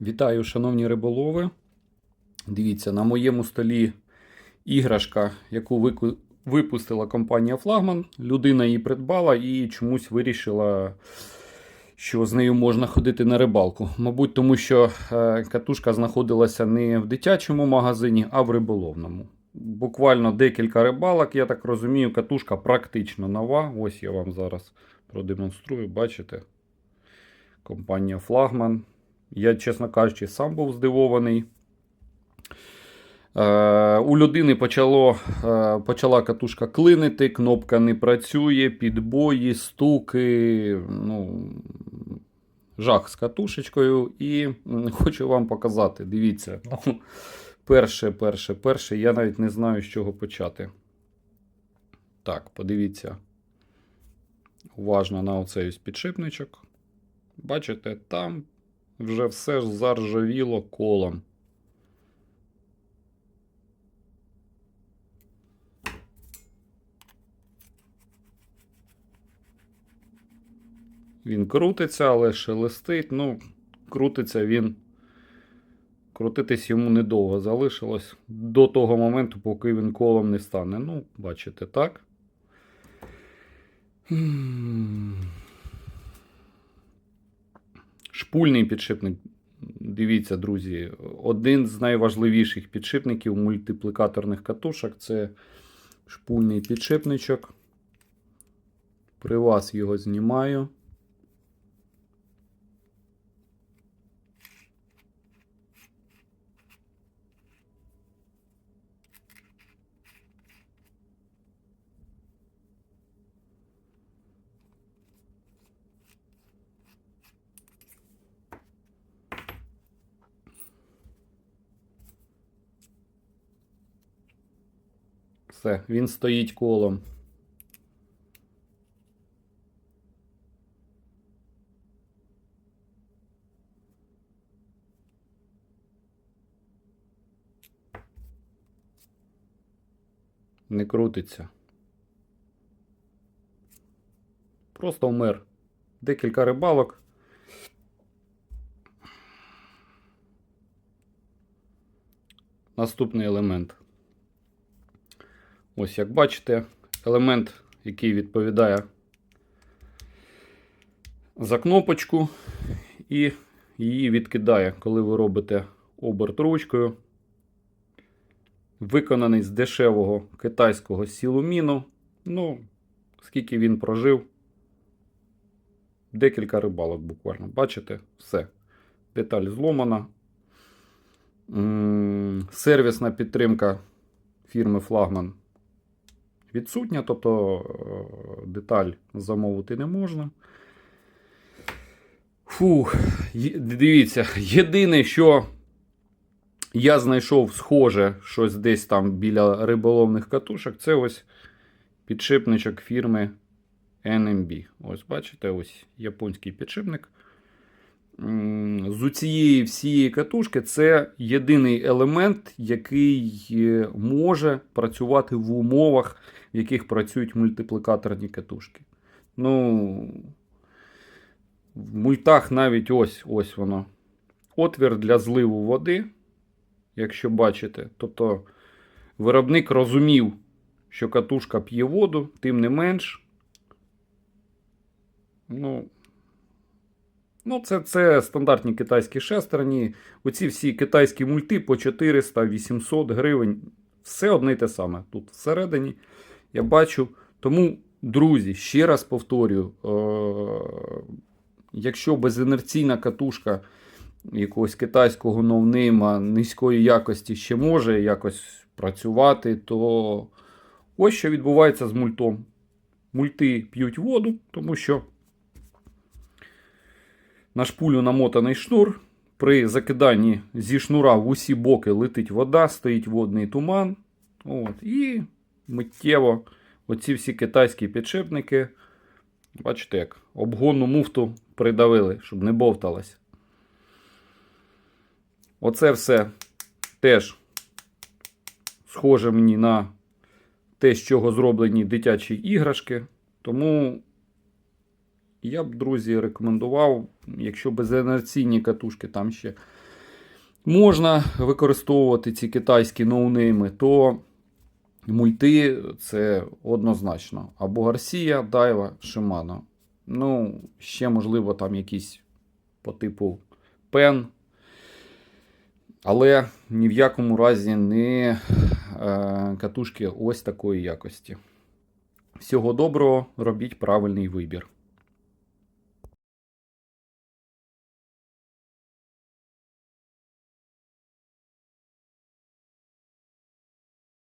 Вітаю, шановні риболови. Дивіться, на моєму столі іграшка, яку випустила компанія Флагман. Людина її придбала і чомусь вирішила, що з нею можна ходити на рибалку. Мабуть, тому що е, катушка знаходилася не в дитячому магазині, а в риболовному. Буквально декілька рибалок, я так розумію, катушка практично нова. Ось я вам зараз продемонструю, бачите? Компанія Флагман. Я, чесно кажучи, сам був здивований. Е, у людини почало, е, почала катушка клинити, кнопка не працює, підбої, стуки. Ну, жах з катушечкою. І хочу вам показати. Дивіться. Ну, перше, перше, перше. Я навіть не знаю, з чого почати. Так, подивіться. Уважно на оцей підшипничок. Бачите, там вже все заржавіло колом. Він крутиться, але шелестить. Ну, крутиться він. Крутитись йому недовго залишилось до того моменту, поки він колом не стане. Ну, бачите, так. Шпульний підшипник. Дивіться, друзі, один з найважливіших підшипників мультиплікаторних катушок це шпульний підшипничок. При вас його знімаю. Все, він стоїть колом. Не крутиться. Просто вмер. Декілька рибалок. Наступний елемент. Ось як бачите, елемент, який відповідає за кнопочку, і її відкидає, коли ви робите оберт ручкою. Виконаний з дешевого китайського сілуміну. Ну, скільки він прожив. Декілька рибалок буквально. Бачите? Все. Деталь зломана. Сервісна підтримка фірми Флагман відсутня, тобто е, деталь замовити не можна. Фух, дивіться, єдине, що я знайшов схоже щось десь там біля риболовних катушок, це ось підшипничок фірми NMB. Ось бачите, ось японський підшипник. З цієї всієї катушки це єдиний елемент, який е, може працювати в умовах, в яких працюють мультиплікаторні катушки. Ну, в мультах навіть ось ось воно. Отвір для зливу води, якщо бачите. Тобто виробник розумів, що катушка п'є воду, тим не менш. Ну, Ну, це, це стандартні китайські шестерні. Оці всі китайські мульти по 400-800 гривень. Все одне й те саме. Тут всередині я бачу. Тому, друзі, ще раз повторюю: е- якщо безінерційна катушка якогось китайського новнима низької якості ще може якось працювати, то ось що відбувається з мультом. Мульти п'ють воду, тому що на шпулю намотаний шнур. При закиданні зі шнура в усі боки летить вода, стоїть водний туман. От, і миттєво оці всі китайські підшипники, бачите, як обгонну муфту придавили, щоб не бовталась. Оце все теж схоже мені на те, з чого зроблені дитячі іграшки. Тому я б, друзі, рекомендував, якщо безінерційні катушки там ще можна використовувати ці китайські ноунейми, то мульти це однозначно. Або Гарсія, Дайва, Шимано. Ну, ще, можливо, там якісь по типу Пен. Але ні в якому разі не е, катушки ось такої якості. Всього доброго, робіть правильний вибір.